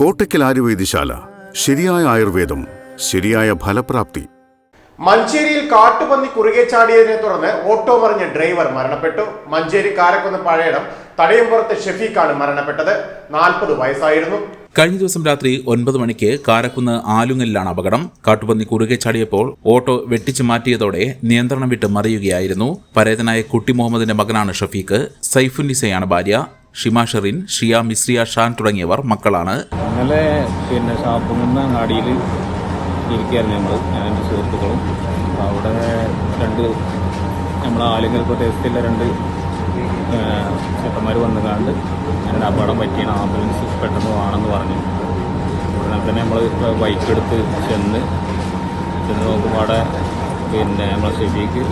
കോട്ടയ്ക്കൽ ആയുർവേദശാല ശരിയായ ആയുർവേദം ശരിയായ ഫലപ്രാപ്തി. മഞ്ചേരിയിൽ കാട്ടുപന്നി കുറുകെ ചാടിയതിനെ തുടർന്ന് ഓട്ടോ മറിഞ്ഞ ഡ്രൈവർ മരണപ്പെട്ടു. മഞ്ചേരി കാരക്കുന്ന് പഴയടം തടയമ്പുറത്ത് ഷെഫീഖാണ് മരണപ്പെട്ടത്. നാൽപ്പത് വയസ്സായിരുന്നു. കഴിഞ്ഞ ദിവസം രാത്രി ഒൻപത് മണിക്ക് കാരക്കുന്ന് ആലുങ്ങലിലാണ് അപകടം. കാട്ടുപന്നി കുറുകെ ചാടിയപ്പോൾ ഓട്ടോ വെട്ടിച്ചു മാറ്റിയതോടെ നിയന്ത്രണം വിട്ട് മറിയുകയായിരുന്നു. പരേതനായ കുട്ടി മുഹമ്മദിന്റെ മകനാണ് ഷഫീഖ്. സൈഫുന്നിസയാണ് ഭാര്യ. ഷിമ ഷെറിൻ ഷിയ മിസ്രിയ ഷാൻ തുടങ്ങിയവർ മക്കളാണ്. ഇന്നലെ പിന്നെ ഷാപ്പുന്ന അങ്ങാടിയിൽ ഇരിക്കുകയായിരുന്നു ഞങ്ങൾ ഞാൻ എന്റെ സുഹൃത്തുക്കളും. അവിടെ രണ്ട് നമ്മളെ ആലുങ്കൽ പ്രദേശത്തുള്ള രണ്ട് ചേട്ടന്മാർ വന്നു കണ്ട് അങ്ങനെ അപകടം പറ്റിയാണ് ആംബുലൻസ് പെട്ടെന്ന് വേണമെന്ന് പറഞ്ഞു. ഉടനെ തന്നെ നമ്മൾ ബൈക്ക് എടുത്ത് ചെന്ന് ചെന്ന് നോക്കുമ്പോൾ അവിടെ പിന്നെ നമ്മളെ സിറ്റിക്ക്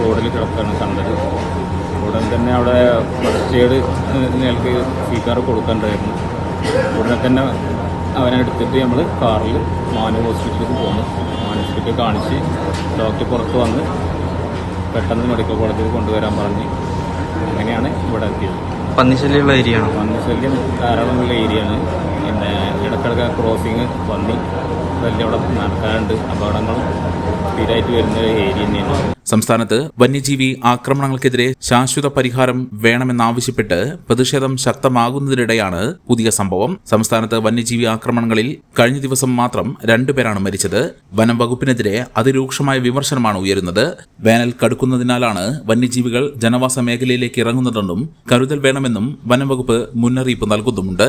റോഡിൽ കിടക്കാണ് കണ്ടത്. ഉടൻ തന്നെ അവിടെ ഫസ്റ്റ് എയ്ഡ് ഞങ്ങൾക്ക് സീക്കാർ കൊടുക്കണ്ടായിരുന്നു ഉടനെ തന്നെ അവനെ എടുത്തിട്ട് നമ്മൾ കാറിൽ മാനു ഹോസ്പിറ്റലിലേക്ക് പോന്നു. മാനു ഹോസ്പിറ്റലിൽ കാണിച്ച് ഡോക്ടർ പുറത്ത് വന്ന് പെട്ടെന്ന് മെഡിക്കൽ കോളേജിൽ കൊണ്ടുവരാൻ പറഞ്ഞ് അങ്ങനെയാണ് ഇവിടെ എത്തിയത്. പന്നിശല്യമുള്ള ഏരിയ ആണ്? പന്നിശല്യം ധാരാളമുള്ള ഏരിയ ആണ്. പിന്നെ ഇടക്കിടക്ക് ക്രോസിങ് പന്നി ശല്യം അവിടെ നടക്കാറുണ്ട്. അപകടങ്ങളും സ്ഥിരമായിട്ട് വരുന്ന ഒരു ഏരിയ തന്നെയാണ്. സംസ്ഥാനത്ത് വന്യജീവി ആക്രമണങ്ങൾക്കെതിരെ ശാശ്വത പരിഹാരം വേണമെന്നാവശ്യപ്പെട്ട് പ്രതിഷേധം ശക്തമാകുന്നതിനിടെയാണ് പുതിയ സംഭവം. സംസ്ഥാനത്ത് വന്യജീവി ആക്രമണങ്ങളിൽ കഴിഞ്ഞ ദിവസം മാത്രം രണ്ടുപേരാണ് മരിച്ചത്. വനം വകുപ്പിനെതിരെ അതിരൂക്ഷമായ വിമർശനമാണ് ഉയരുന്നത്. വേനൽ കടുക്കുന്നതിനാലാണ് വന്യജീവികൾ ജനവാസ മേഖലയിലേക്ക് ഇറങ്ങുന്നതെന്നും കരുതൽ വേണമെന്നും വനം വകുപ്പ് മുന്നറിയിപ്പ് നൽകുന്നുമുണ്ട്.